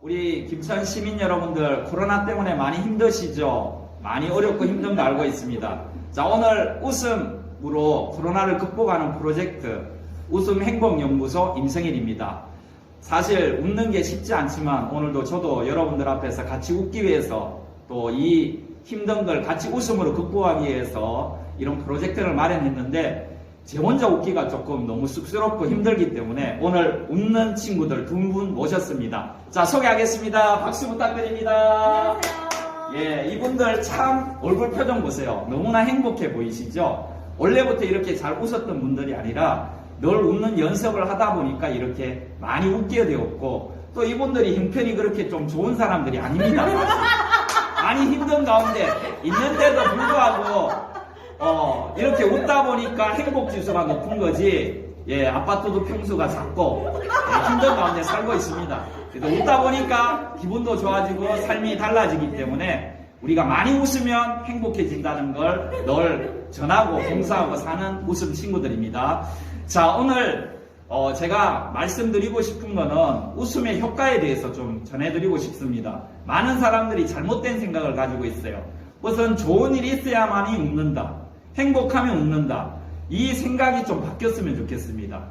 우리 김천 시민 여러분들 코로나 때문에 많이 힘드시죠? 많이 어렵고 힘든 거 알고 있습니다. 자 오늘 웃음으로 코로나를 극복하는 프로젝트 웃음 행복 연구소 임성일입니다. 사실 웃는 게 쉽지 않지만 오늘도 저도 여러분들 앞에서 같이 웃기 위해서 또 이 힘든 걸 같이 웃음으로 극복하기 위해서 이런 프로젝트를 마련했는데 제 혼자 웃기가 조금 너무 쑥스럽고 힘들기 때문에 오늘 웃는 친구들 두 분 모셨습니다. 자, 소개하겠습니다. 박수 부탁드립니다. 예, 이분들 참 얼굴 표정 보세요. 너무나 행복해 보이시죠? 원래부터 이렇게 잘 웃었던 분들이 아니라 늘 웃는 연습을 하다 보니까 이렇게 많이 웃게 되었고 또 이분들이 형편이 그렇게 좀 좋은 사람들이 아닙니다. 많이 힘든 가운데 있는데도 불구하고 어, 이렇게 웃다 보니까 행복 지수가 높은 거지. 예, 아파트도 평수가 작고 예, 힘든 가운데 살고 있습니다. 그래도 웃다 보니까 기분도 좋아지고 삶이 달라지기 때문에 우리가 많이 웃으면 행복해진다는 걸늘 전하고 공사하고 사는 웃음 친구들입니다. 자, 오늘 어, 제가 말씀드리고 싶은 거는 웃음의 효과에 대해서 좀 전해드리고 싶습니다. 많은 사람들이 잘못된 생각을 가지고 있어요. 우선 좋은 일이 있어야만이 웃는다. 행복하면 웃는다. 이 생각이 좀 바뀌었으면 좋겠습니다.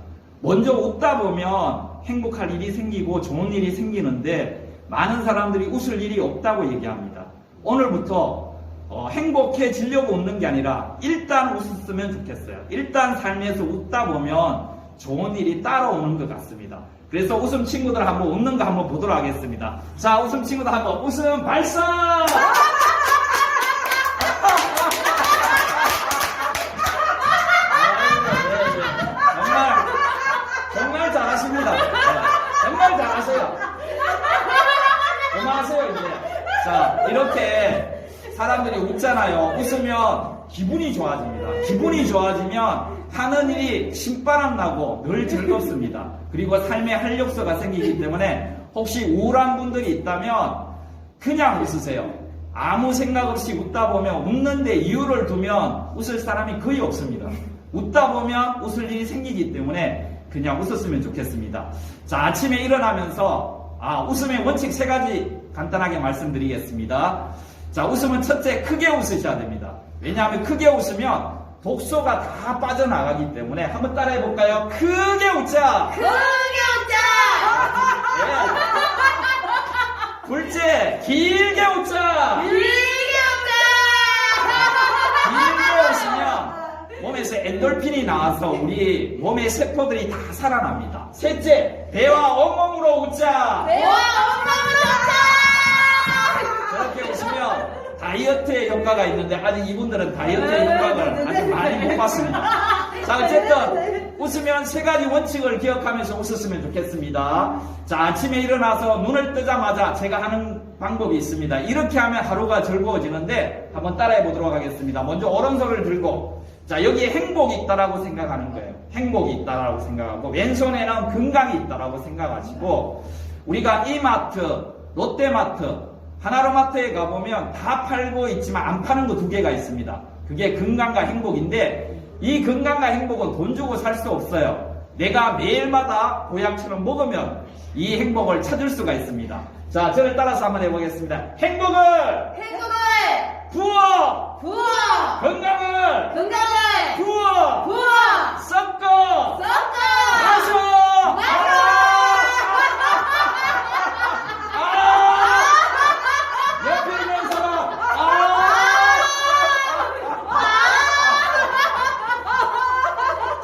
먼저 웃다 보면 행복할 일이 생기고 좋은 일이 생기는데 많은 사람들이 웃을 일이 없다고 얘기합니다. 오늘부터 어, 행복해지려고 웃는 게 아니라 일단 웃었으면 좋겠어요. 일단 삶에서 웃다 보면 좋은 일이 따라오는 것 같습니다. 그래서 웃음 친구들 한번 웃는 거 한번 보도록 하겠습니다. 자, 웃음 친구들 한번 웃음 발사! 정말 정말 잘하십니다. 네, 잘하세요. 고마하세요 이제. 자 이렇게 사람들이 웃잖아요. 웃으면 기분이 좋아집니다. 기분이 좋아지면 하는 일이 신바람 나고 늘 즐겁습니다. 그리고 삶의 활력소가 생기기 때문에 혹시 우울한 분들이 있다면 그냥 웃으세요. 아무 생각 없이 웃다 보면 웃는데 이유를 두면 웃을 사람이 거의 없습니다. 웃다 보면 웃을 일이 생기기 때문에 그냥 웃었으면 좋겠습니다. 자, 아침에 일어나면서 아, 웃음의 원칙 세 가지 간단하게 말씀드리겠습니다. 자, 웃음은 첫째 크게 웃으셔야 됩니다. 왜냐하면 크게 웃으면 독소가 다 빠져나가기 때문에 한번 따라해 볼까요? 크게 웃자. 크게 웃자! 예. 둘째, 길게 웃자. 길게 웃자! 길게 웃으면 몸에서 엔돌핀이 나와서 우리 몸의 세포들이 다 살아납니다. 셋째, 배와 온몸으로 웃자. 배와 엉망으로 웃자! 저렇게 웃으면 다이어트의 효과가 있는데 아직 이분들은 다이어트의 효과를 아직 많이 못 봤습니다. 자, 어쨌든 웃으면 세 가지 원칙을 기억하면서 웃었으면 좋겠습니다. 자, 아침에 일어나서 눈을 뜨자마자 제가 하는 방법이 있습니다. 이렇게 하면 하루가 즐거워지는데 한번 따라해 보도록 하겠습니다. 먼저 오른손을 들고 자, 여기에 행복이 있다라고 생각하는 거예요. 행복이 있다라고 생각하고 왼손에는 건강이 있다라고 생각하시고 우리가 이마트, 롯데마트, 하나로마트에 가보면 다 팔고 있지만 안 파는 거 두 개가 있습니다. 그게 건강과 행복인데 이 건강과 행복은 돈 주고 살 수 없어요. 내가 매일마다 고향처럼 먹으면 이 행복을 찾을 수가 있습니다. 자, 저를 따라서 한번 해보겠습니다. 행복을 행복을 부어! 부어! 건강을 건강을 부어! 부어! 섞어! 섞어! 마셔! 마셔! 아! 옆에 있는 사람! 아!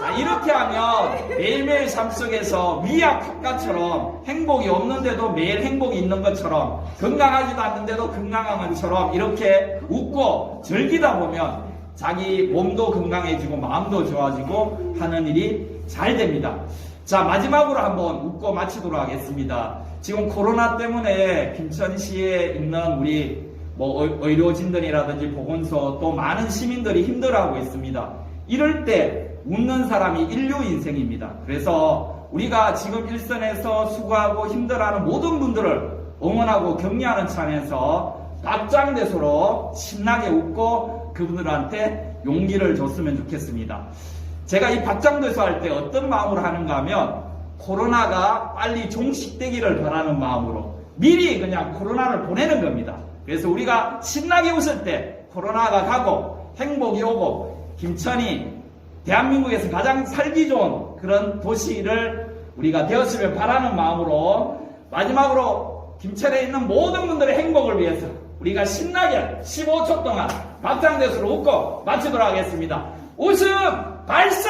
자, 하면 매일매일 삶 속에서 위약 효과처럼 행복이 없는데도 매일 행복이 있는 것처럼 건강하지도 않는데도 건강한 것처럼 이렇게 웃고 즐기다 보면 자기 몸도 건강해지고 마음도 좋아지고 하는 일이 잘 됩니다. 자, 마지막으로 한번 웃고 마치도록 하겠습니다. 지금 코로나 때문에 김천시에 있는 우리 뭐 의- 의료진들이라든지 보건소 또 많은 시민들이 힘들어하고 있습니다. 이럴 때 웃는 사람이 인류 인생입니다. 그래서 우리가 지금 일선에서 수고하고 힘들어하는 모든 분들을 응원하고 격려하는 차원에서 박장대소로 신나게 웃고 그분들한테 용기를 줬으면 좋겠습니다. 제가 이 박장대소 할 때 어떤 마음으로 하는가 하면 코로나가 빨리 종식되기를 바라는 마음으로 미리 그냥 코로나를 보내는 겁니다. 그래서 우리가 신나게 웃을 때 코로나가 가고 행복이 오고 김천이 대한민국에서 가장 살기 좋은 그런 도시를 우리가 되었으면 바라는 마음으로 마지막으로 김천에 있는 모든 분들의 행복을 위해서 우리가 신나게 15초 동안 박장대소로 웃고 마치도록 하겠습니다. 웃음 발사!